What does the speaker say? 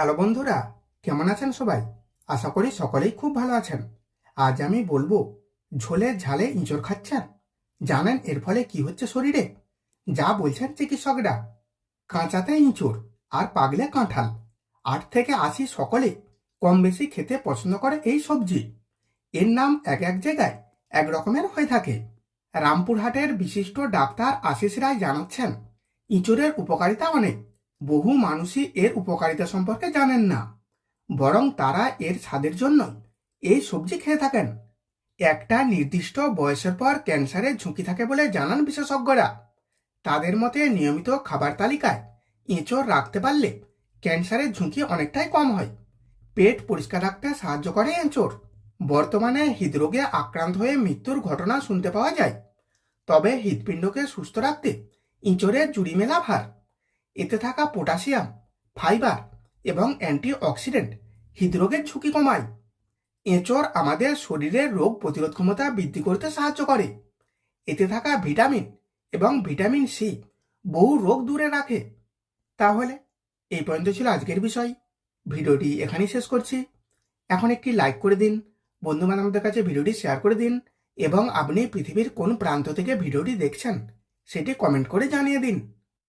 Hello বন্ধুরা, কেমন আছেন সবাই? আশা করি সকলেই খুব ভালো আছেন। আজ আমি বলব, ঝোলে ঝালে ইঁচড় খাচ্ছেন? জানেন এর ফলে কি হচ্ছে শরীরে? যা বলছেন চিকিৎসকরা। কাঁচাতে ইঁচড় আর পাগলে কাঁঠাল। আট থেকে আশি সকলে কম বেশি খেতে পছন্দ করে এই সবজি। এর নাম এক এক জায়গায় এক রকমের হয়ে থাকে। রামপুরহাটের বিশিষ্ট ডাক্তার আশিস রায় জানাচ্ছেন, ইঁচড়ের উপকারিতা অনেক। বহু মানুষই এর উপকারিতা সম্পর্কে জানেন না, বরং তারা এর স্বাদের জন্য এই সবজি খেয়ে থাকেন। একটা নির্দিষ্ট বয়সের পর ক্যান্সারের ঝুঁকি থাকে বলে জানান বিশেষজ্ঞরা। তাদের মতে নিয়মিত খাবার তালিকায় এঁচড় রাখতে পারলে ক্যান্সারের ঝুঁকি অনেকটাই কম হয়। পেট পরিষ্কার রাখতে সাহায্য করে এঁচড়। বর্তমানে হৃদরোগে আক্রান্ত হয়ে মৃত্যুর ঘটনা শুনতে পাওয়া যায়। তবে হৃদপিণ্ডকে সুস্থ রাখতে ইঁচড়ের জুড়ি মেলা ভার এতে থাকা পটাশিয়াম, ফাইবার এবং অ্যান্টিঅক্সিডেন্ট হৃদরোগের ঝুঁকি কমায়। এঁচড় আমাদের শরীরের রোগ প্রতিরোধ ক্ষমতা বৃদ্ধি করতে সাহায্য করে। এতে থাকা ভিটামিন এবং ভিটামিন সি বহু রোগ দূরে রাখে। তাহলে এই পর্যন্ত ছিল আজকের বিষয়। ভিডিওটি এখানেই শেষ করছি। এখন একটি লাইক করে দিন বন্ধু বান্ধবদের কাছে ভিডিওটি শেয়ার করে দিন এবং আপনি পৃথিবীর কোন প্রান্ত থেকে ভিডিওটি দেখছেন সেটি কমেন্ট করে জানিয়ে দিন।